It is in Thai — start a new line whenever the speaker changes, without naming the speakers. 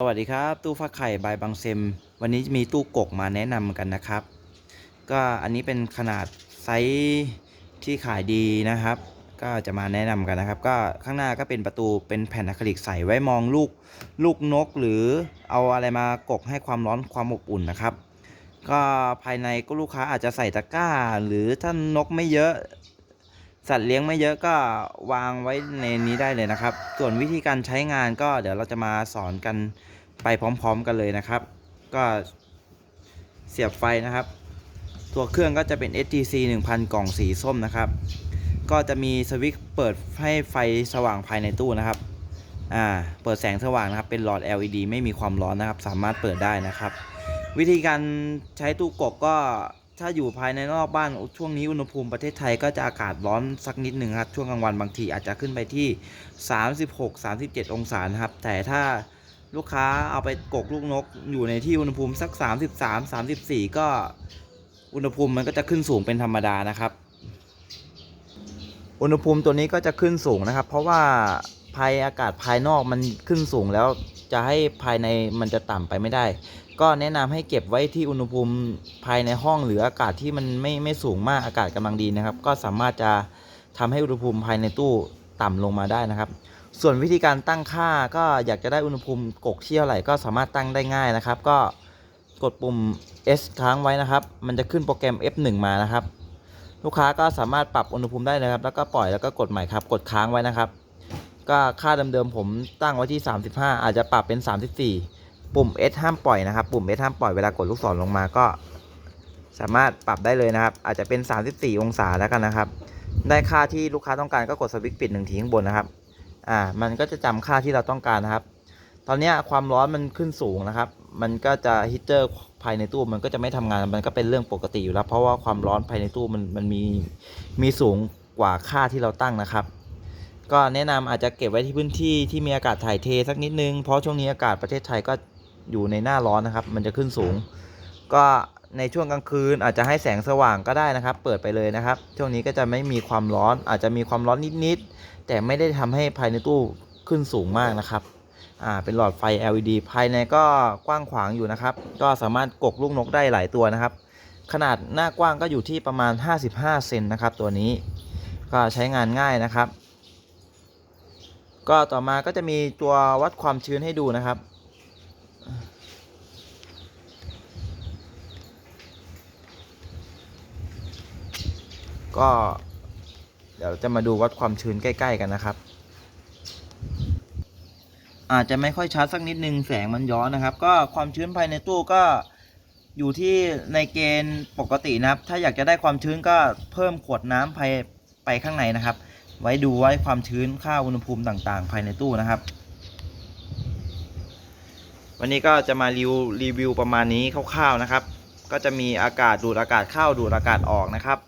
สวัสดีครับตู้ฟักไข่บายบางเซม วันนี้มีตู้กกมาแนะนำกันนะครับ ก็อันนี้เป็นขนาดไซส์ที่ขายดีนะครับ ก็จะมาแนะนำกันนะครับ ก็ข้างหน้าก็เป็นประตูเป็นแผ่นอะคริลิกใสไว้มองลูกลูกนก หรือเอาอะไรมากกให้ความร้อนความอบอุ่นนะครับ ก็ภายในก็ลูกค้าอาจจะใส่ตะกร้า หรือถ้านกไม่เยอะ สัตว์เลี้ยงไม่เยอะก็วางไว้ในนี้ได้เลยนะครับ ส่วนวิธีการใช้งานก็เดี๋ยวเราจะมาสอนกันไปพร้อม ๆ กันเลยนะครับ ก็เสียบไฟนะครับ ตัวเครื่องก็จะเป็น STC 1000 กล่องสีส้มนะครับ ก็จะมีสวิตช์เปิดให้ไฟสว่างภายในตู้นะครับ อ่า เปิดแสงสว่างนะครับ เป็นหลอด LED ไม่มีความร้อนนะครับ สามารถเปิดได้นะครับ วิธีการใช้ตู้กกก็ ถ้าอยู่ภายในนอกบ้านช่วงนี้อุณหภูมิประเทศไทยก็จะอากาศร้อนสักนิดหนึ่งครับ ช่วงกลางวันบางทีอาจจะขึ้นไปที่ 36-37 องศานะครับ แต่ถ้าลูกค้าเอาไปกกลูกนก อยู่ในที่อุณหภูมิสัก 33-34 ก็อุณหภูมิมันก็จะขึ้นสูงเป็นธรรมดานะครับ อุณหภูมิตัวนี้ก็จะขึ้นสูงนะครับ เพราะว่า ภายอากาศภายนอกมันขึ้นสูงแล้วจะให้ภายในมันจะต่ำไปไม่ได้ ก็แนะนำให้เก็บไว้ที่อุณหภูมิภายในห้องหรืออากาศที่มันไม่ไม่สูงมากอากาศกำลังดีนะครับ ก็สามารถจะทำให้อุณหภูมิภายในตู้ต่ำลงมาได้นะครับ ส่วนวิธีการตั้งค่าก็อยากจะได้อุณหภูมิกกที่เท่าไหร่ก็สามารถตั้งได้ง่ายนะครับ ก็กดปุ่ม S ค้างไว้นะครับ มันจะขึ้นโปรแกรม F1 มานะครับ ลูกค้าก็สามารถปรับอุณหภูมิได้นะครับ แล้วก็ปล่อยแล้วก็กดใหม่ครับ กดค้างไว้นะครับ ก็ค่าเดิมๆผมตั้งไว้ที่ 35 อาจจะปรับเป็น 34 ปุ่ม S ห้ามปล่อยนะครับ ปุ่ม S ห้ามปล่อยเวลากดลูกศรลงมาก็ สามารถปรับได้เลยนะครับ อาจจะเป็น 34 องศาแล้วกันนะครับ ได้ค่าที่ลูกค้าต้องการก็กดสวิตช์ปิดหนึ่งทีข้างบนนะครับ อ่า มันก็จะจำค่าที่เราต้องการนะครับ ตอนนี้ความร้อนมันขึ้นสูงนะครับ มันก็จะฮีตเตอร์ภายในตู้มันก็จะไม่ทำงาน มันก็เป็นเรื่องปกติอยู่แล้ว เพราะว่าความร้อนภายในตู้มันมันมีมีสูงกว่าค่าที่เราตั้งนะครับ ก็แนะนำอาจจะเก็บไว้ที่พื้นที่ที่มีอากาศถ่ายเทสักนิดนึง เพราะช่วงนี้อากาศประเทศไทยก็อยู่ในหน้าร้อนนะครับ มันจะขึ้นสูง ก็ในช่วงกลางคืนอาจจะให้แสงสว่างก็ได้นะครับ เปิดไปเลยนะครับ ช่วงนี้ก็จะไม่มีความร้อน อาจจะมีความร้อนนิดๆ แต่ไม่ได้ทำให้ภายในตู้ขึ้นสูงมากนะครับ อ่า เป็นหลอดไฟ LED ภายในก็กว้างขวางอยู่นะครับ ก็สามารถกกลูกนกได้หลายตัวนะครับ ขนาดหน้ากว้างก็อยู่ที่ประมาณ 55 เซนนะครับ ตัวนี้ ก็ใช้งานง่ายนะครับ ก็ต่อมาก็จะมีตัววัดความชื้นให้ดูนะครับ ก็เดี๋ยวจะมาดูวัดความชื้นใกล้ ๆ กันนะครับ อาจจะไม่ค่อยชัดสักนิดนึงแสงมันย้อนนะครับ ก็ความชื้นภายในตู้ก็อยู่ที่ในเกณฑ์ปกตินะครับ ถ้าอยากจะได้ความชื้นก็เพิ่มขวดน้ำภายไปข้างในนะครับ ไว้ดูไว้ความชื้นค่าอุณหภูมิต่างๆ ภายในตู้นะครับ วันนี้ก็จะมารีวิวรีวิวประมาณนี้คร่าวๆนะครับ ก็จะมีอากาศดูดอากาศเข้าดูดอากาศออกนะครับ